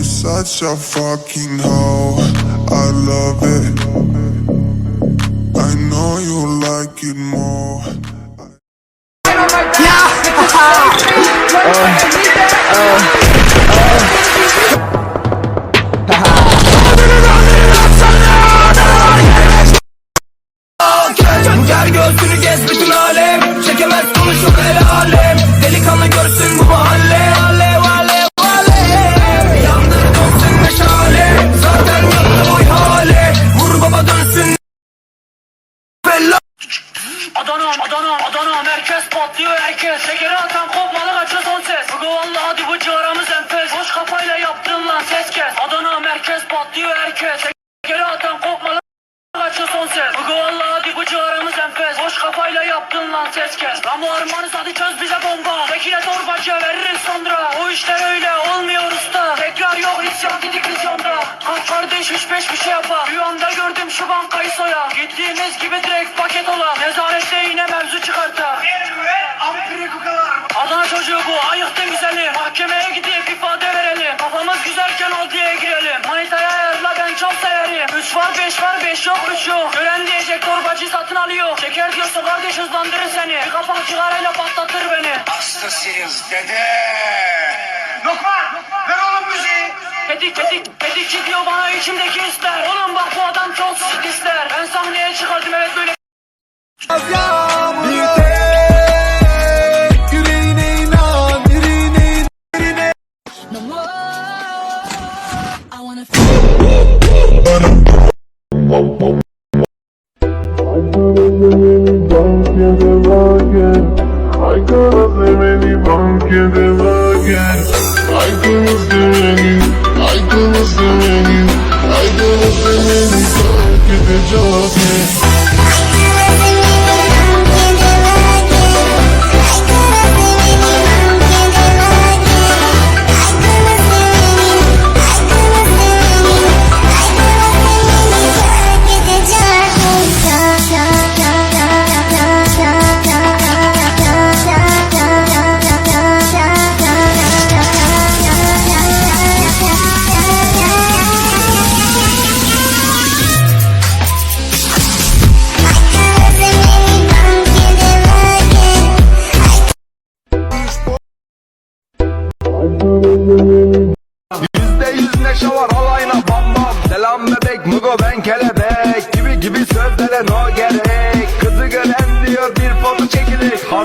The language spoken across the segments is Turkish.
You're such a fucking hoe. I love it. I know you like it more. Gel gözünü gez bütün alem Çekemez konuşup el Adana, Adana, merkez patlıyor herkes. Şekeri atan kopmalı kaçıyor son ses. Bugü valla hadi bu ciğaramız enfes. Boş kafayla yaptın lan ses kes. Adana merkez patlıyor herkes. Şekeri atan kopmalı kaçıyor son ses. Bugü valla hadi bu ciğaramız enfes. Boş kafayla yaptın lan ses kes. Lan bu armanız hadi çöz bize bomba. Tekine torbacıya Kardeş üç beş bir şey yapar. Rüyamda gördüm şu bankayı soya Gittiğimiz gibi direkt paket ola Nezarette yine mevzu çıkarta Adana çocuğu bu ayıktın güzeli Mahkemeye gidip ifade verelim. Kafamız güzelken adliyeye girelim. Manitaya ayarla ben çok severim. Üç var beş var beş yok üç yok. Gören diyecek torbacı satın alıyor. Şeker diyorsa kardeş hızlandırır seni. Bir kapak cigarayla patlatır beni. Hastasıyız dede. Lokman, Tedik tedik tedik gidiyor bana içimdeki hisler. Oğlum bak bu adam çok sık ister Ben sahneye çıkardım evet böyle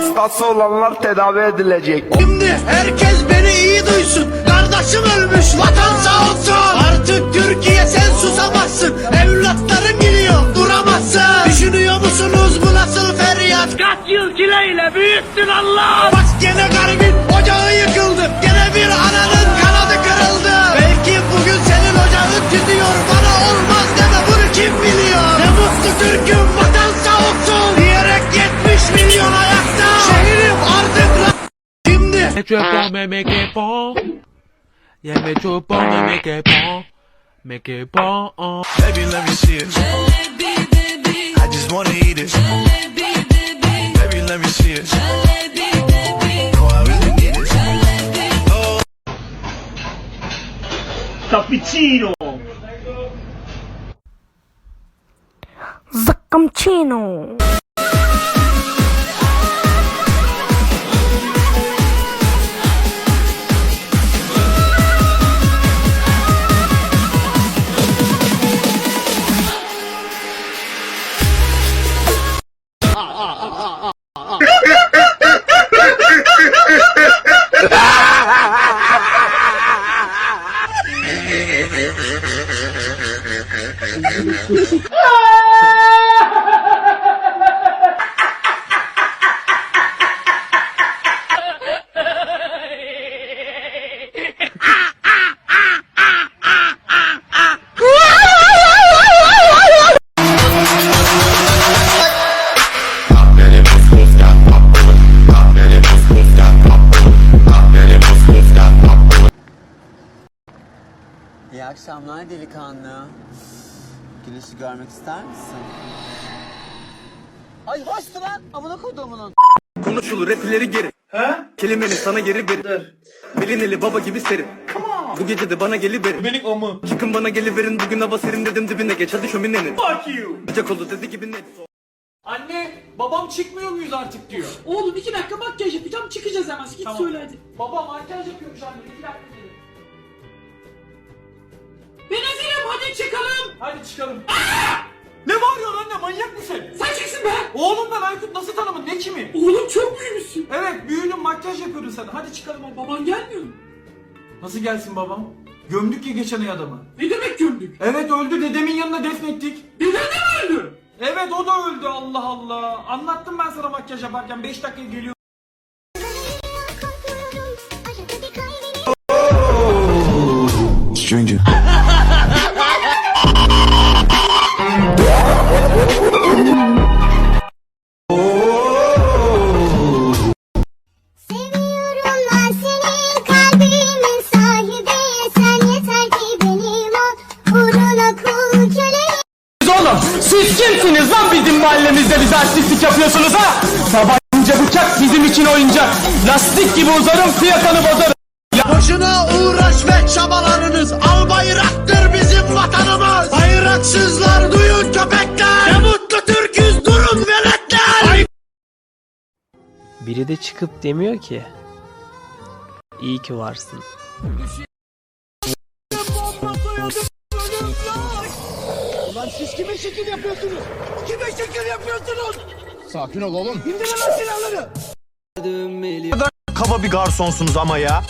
Hastası olanlar tedavi edilecek. Şimdi herkes beni iyi duysun. Kardeşim ölmüş vatan sağ olsun. Artık Türkiye sen susamazsın. Evlatların geliyor duramazsın. Düşünüyor musunuz bu nasıl feryat? Kaç yıl çileyle büyüttün Allah Bak gene garibin tu es bon, mais mec est bon. Yeah, mais tu es bon, mais mec est bon. Mec est bon. Baby, let me see it. Jalebi, baby. I just wanna eat it. Jalebi, baby. Baby, let me see it. Jalebi, baby. No, I really need it. Jalebi. Oh. Cappuccino. Zaccampino. Güneşi görmek ister misin? Ay hoştu lan. Amına koyduğumunun. Konuşulur rap ileri geri He? Kelimenin sana geri verir Bilineli baba gibi serim Bu gece de bana geliverin. Benim o mu? Çıkın bana geliverin. Bugün hava serin dedim dibine geç hadi şöminenin. Fuck you. Sıcak oldu dedi gibi net. Anne babam çıkmıyor muyuz artık diyor. Oğlum iki dakika makyaj yapacağım çıkacağız hemen. Git Tamam. söyle hadi. Baba makyaj yapıyormuş anne. İki dakika gelin. Ben hazırım hadi çıkalım. Hadi çıkalım. Ne bağırıyorsun anne manyak mısın? Sen çıksın be. Oğlum ben Aykut nasıl tanımın ne kimi? Oğlum çok büyümüşsün. Evet büyüdüm makyaj yapıyordun sen. Hadi çıkalım. Baban gelmiyor mu? Nasıl gelsin babam? Gömdük ya geçen ay adamı. Ne demek gömdük? Evet öldü dedemin yanına defnettik. Deden de mi öldü? Evet o da öldü Allah Allah. Anlattım ben sana makyaj yaparken 5 dakika geliyor. Stranger. Siz kimsiniz lan bizim mahallemizde bize artistlik yapıyorsunuz ha? Tabanca bıçak bizim için oyuncak. Lastik gibi uzarım fiyakanı bozarım. Boşuna uğraş ve çabalarınız Al bayraktır bizim vatanımız Bayraksızlar duyun köpekler Ne mutlu Türk'üz durun veletler Biri de çıkıp demiyor ki İyi ki varsın. Lan kime şekil yapıyorsunuz? Kime şekil yapıyorsunuz? Sakin ol oğlum. İndirin lan silahları. Kaba bir garsonsunuz ama ya.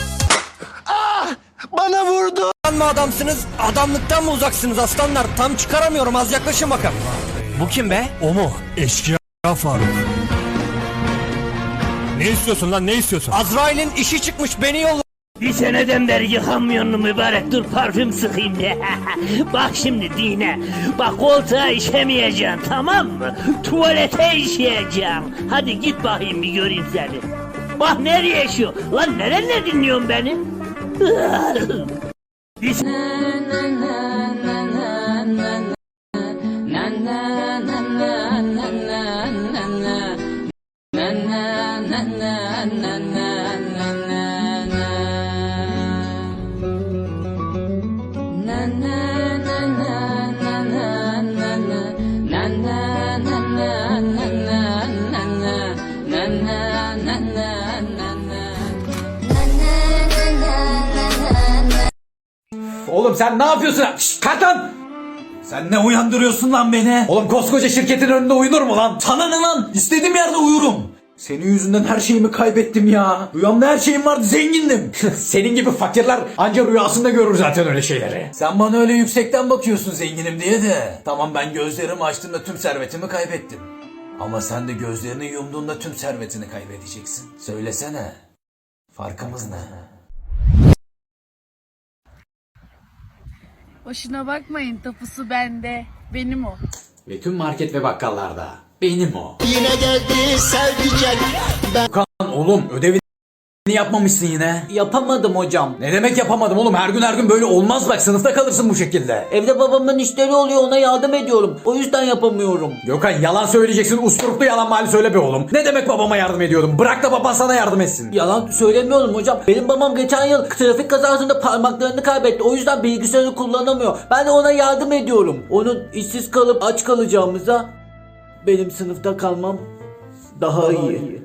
Ah! Bana vurdu. mı adamsınız? Adamlıktan mı uzaksınız aslanlar? Tam çıkaramıyorum az yaklaşın bakalım. Bu kim be? O mu? Eşkıya Faruk. Ne istiyorsun lan ne istiyorsun? Azrail'in işi çıkmış beni yolla. Bir seneden beri yıkanmıyorsun mübarek dur parfüm sıkayım de. Bak şimdi dine. Bak koltuğa işemeyeceksin tamam mı? Tuvalete işeyeceksin. Hadi git bakayım bir göreyim seni. Bak nereye yaşıyor? Lan nerenle dinliyorsun beni? Bir Oğlum sen ne yapıyorsun? Şşt kalk lan! Sen ne uyandırıyorsun lan beni? Oğlum koskoca şirketin önünde uyunur mu lan? Sana ne lan? İstediğim yerde uyurum. Senin yüzünden her şeyimi kaybettim ya. Rüyamda her şeyim vardı zengindim. Senin gibi fakirler anca rüyasında görür zaten öyle şeyleri. Sen bana öyle yüksekten bakıyorsun zenginim diye de. Tamam ben gözlerimi açtığımda tüm servetimi kaybettim. Ama sen de gözlerini yumduğunda tüm servetini kaybedeceksin. Söylesene. Farkımız ne? Boşuna bakmayın tapusu bende. Benim o. Ve tüm market ve bakkallarda. Benim o. Yine geldi sevdicek Kan oğlum ödevini yapmamışsın yine. Yapamadım hocam. Ne demek yapamadım oğlum? Her gün her gün böyle olmaz bak sınıfta kalırsın bu şekilde. Evde babamın işleri oluyor ona yardım ediyorum. O yüzden yapamıyorum. Gökhan yalan söyleyeceksin usturuplu yalan mali söyle be oğlum. Ne demek babama yardım ediyordum? Bırak da baban sana yardım etsin. Yalan söylemiyorum hocam. Benim babam geçen yıl trafik kazasında parmaklarını kaybetti. O yüzden bilgisayarı kullanamıyor. Ben de ona yardım ediyorum. Onun işsiz kalıp aç kalacağımıza benim sınıfta kalmam daha iyi. Kanatlı bir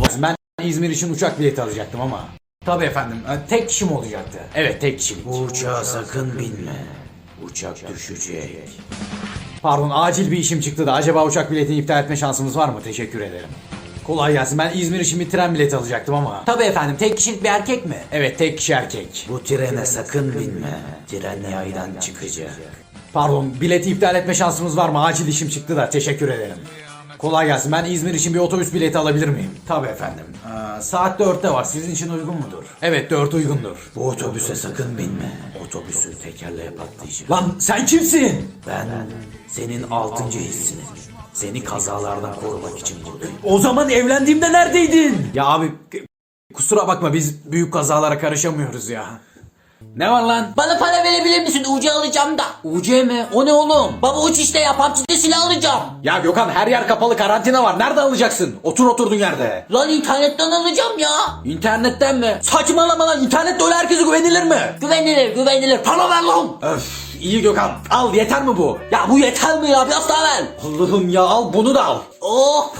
var. Ben İzmir için uçak bileti alacaktım ama. Tabii efendim. e, Tek kişim olacaktı. Evet tek kişilik. Bu uçağa sakın binme. Uçak düşecek. Pardon acil bir işim çıktı da acaba uçak biletini iptal etme şansımız var mı? Teşekkür ederim. Kolay gelsin. Ben İzmir için bir tren bileti alacaktım ama. Tabii efendim. Tek kişilik bir erkek mi? Evet tek kişi erkek. Bu trene sakın binme. Tren yaydan çıkacak. Pardon bileti iptal etme şansımız var mı? Acil işim çıktı da teşekkür ederim. Kolay gelsin. Ben İzmir için bir otobüs bileti alabilir miyim? Tabii efendim. Aa, saat 4'te var. Sizin için uygun mudur? Evet 4 uygundur. Bu otobüse sakın binme. Otobüsü tekerleğe patlayacak. Lan sen kimsin? Ben senin 6. hissinim. Seni kazalardan korumak için buradayım. O zaman evlendiğimde neredeydin? Ya abi kusura bakma biz büyük kazalara karışamıyoruz ya. Ne var lan? Bana para verebilir misin? UC alacağım da. UC mi? O ne oğlum? Baba uç işte ya. PUBG'de silah alacağım. Ya Gökhan her yer kapalı karantina var. Nerede alacaksın? Otur oturduğun yerde. Lan internetten alacağım ya. İnternetten mi? Saçmalama lan. İnternette öyle herkese güvenilir mi? Güvenilir güvenilir. Para ver lan. Öf iyi Gökhan. Al yeter mi bu? Ya bu yeter mi ya? Biraz daha ver. Allah'ım ya al bunu da al. Oh